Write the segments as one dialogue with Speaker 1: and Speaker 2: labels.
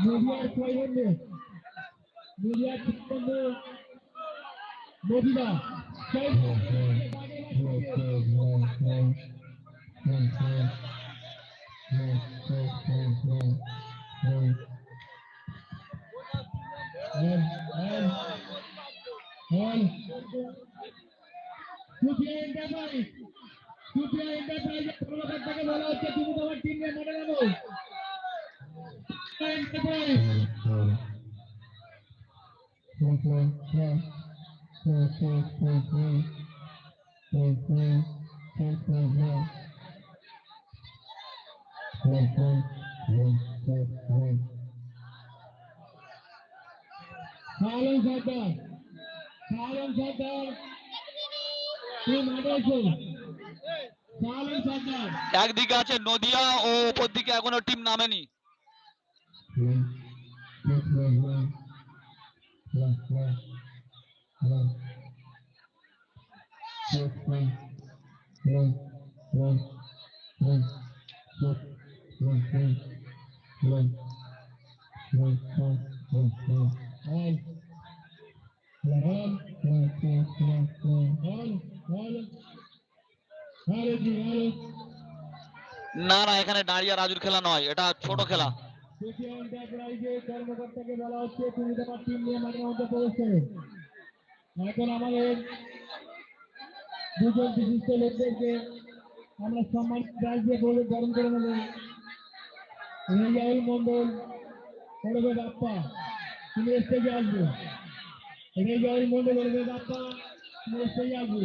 Speaker 1: নদিয়ার ছয় বন্ধু
Speaker 2: একদিকে আছে নদিয়া ও ওপর দিকে এখনও টিম নামেনি। না না এখানে দাঁড়িয়ে রাজুর খেলা নয় এটা ছোট খেলা।
Speaker 1: কর্মকর্তাকে বলা হচ্ছে তুমি আমাদের দুজন বিশিষ্ট আমরা সম্মান প্রাইজ বলে গরম করে নেব। মন্ডল বাপ্পা তুমি স্টেজে আসবে। রেজাউল মন্ডল বলবে বাপ্পা আসবে।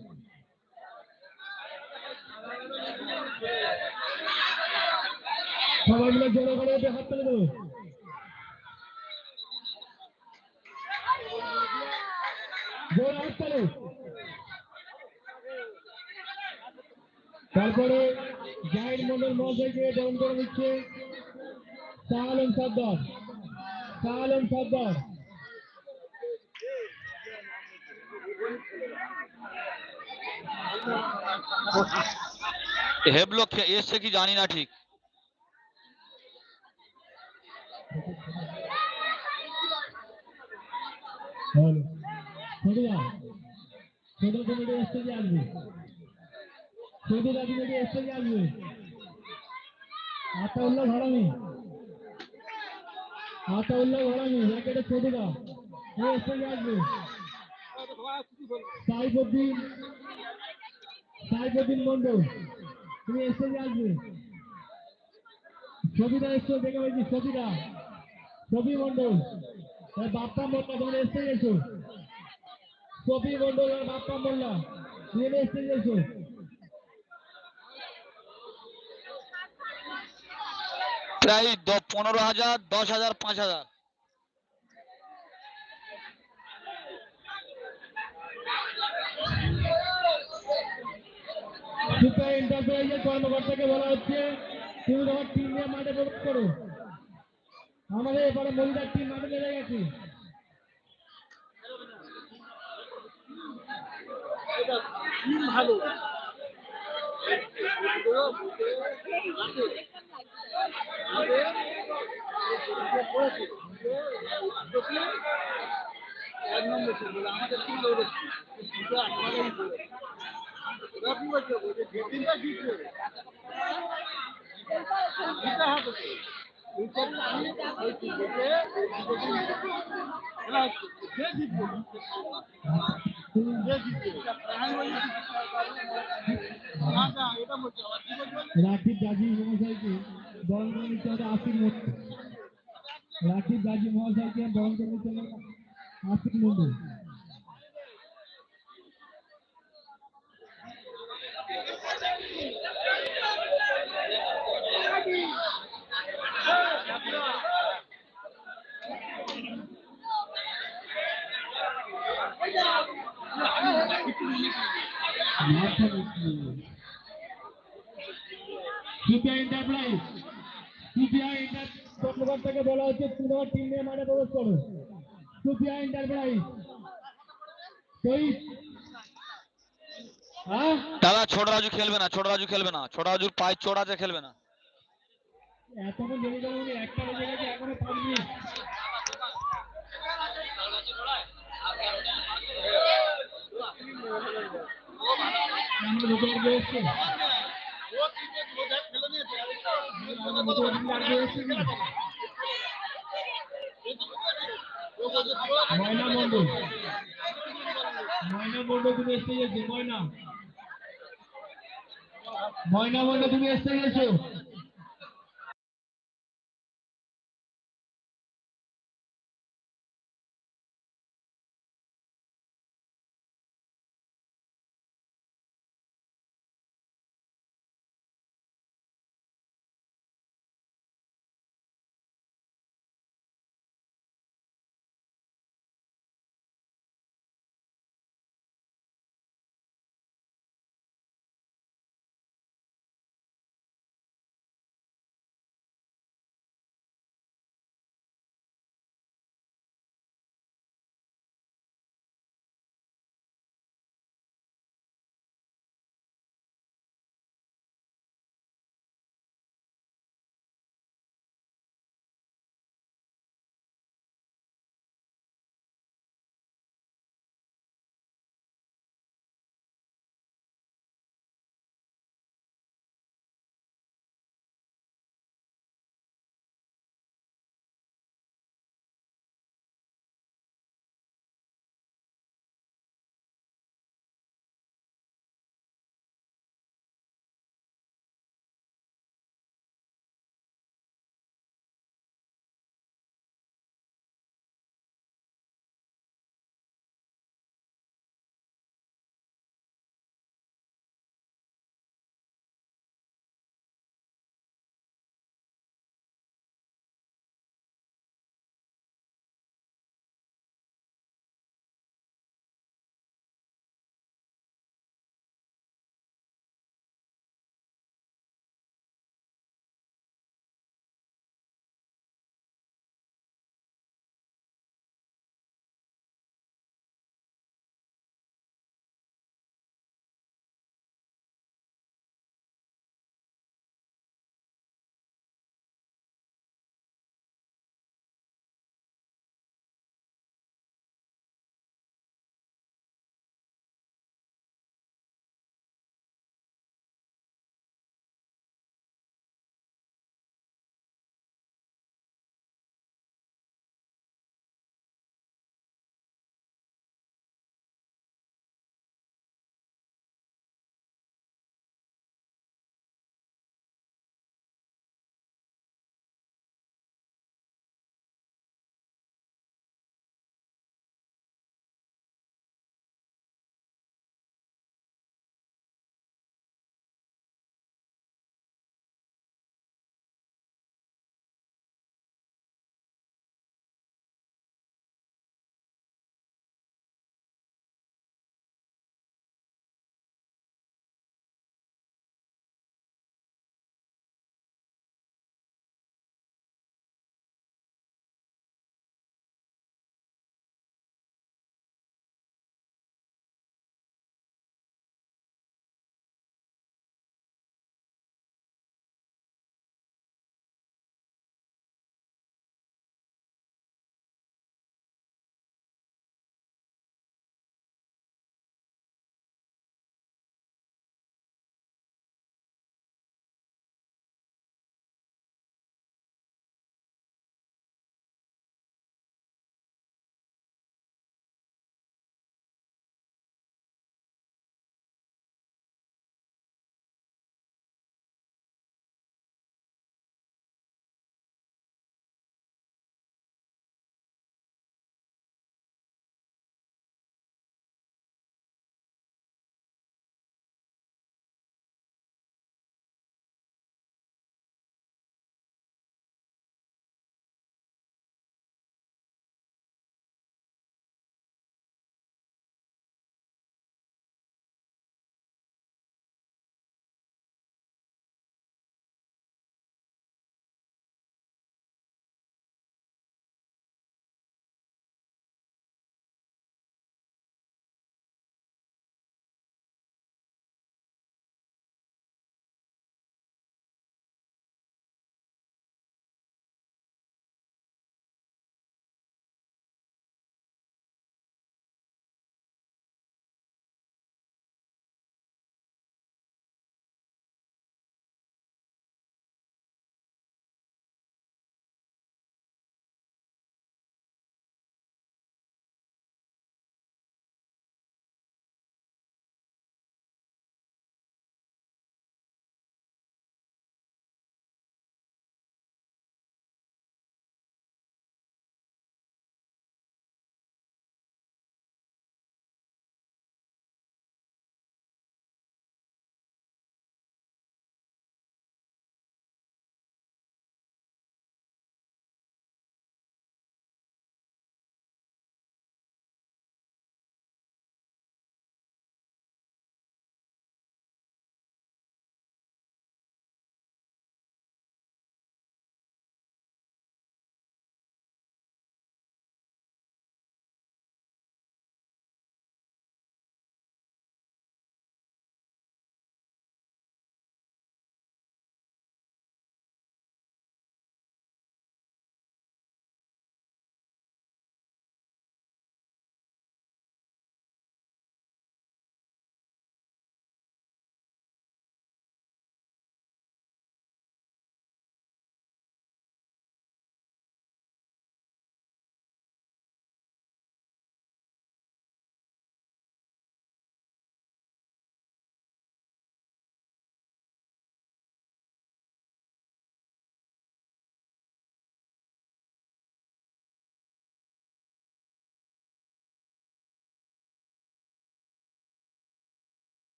Speaker 1: হাত তারপরে জাহিদ মন্ডল মহাশয়কে বরণ করে দিচ্ছে শাহ আলম সর্দার শাহ আলম সর্দার
Speaker 2: হেবলো এসছে কি জানি না ঠিক।
Speaker 1: আতাউল্লাহ ঘরামি আতাউল্লাহ ঘরামি জ্যাকেটে ছোটদা ও স্টেজে আসবে সাইফুদ্দিন সাইফুদ্দিন মন্ডল তুমি স্টেজে আসবে। সবিতা এসছো, দেখে বলছি, সবিতা সবি মন্ডল বাপ্পা মোল্লা তুমি এসে গেছো সবি মন্ডল আর বাপ্পা মোল্লা তুমি এসে গেছো
Speaker 2: প্রায় পনেরো হাজার, দশ হাজার, পাঁচ হাজার।
Speaker 1: সুপার এন্টারপ্রাইজের কর্মকর্তাকে বলা হচ্ছে তুমি তোমার টিম নিয়ে মাঠে প্রবেশ করো। আমাদের এবারে মহিলার টিম মাঠে নেমে গেছে। রাকিব গাজী মহাশয়কে বরণ করে নিতে হবে আশির মধ্যে। রাকিব গাজী মহাশয়কে বরণ করে নিতে হবে আশির মধ্যে। সিপিআই এন্টারপ্রাইজ কর্মকর্তাকে বলা হচ্ছে তোমার টিম নিয়ে মাঠে প্রবেশ করো সিপিআই এন্টারপ্রাইজ
Speaker 2: দাদা, ছোট রাজু খেলবে না, ছোট রাজু খেলবে না, ছোট রাজুর পায়ে চোট আছে, খেলবে না।
Speaker 1: এতক্ষণ একটা বেজে গেছে এখনও পাঁচ মিনিট আমরা দুটো আগে এসছে আমরা দুটো আগে এসছে কি? ময়না মন্ডল ময়না মন্ডল তুমি এসে গেছো। ময়না ময়না মন্ডল তুমি এসে গেছো।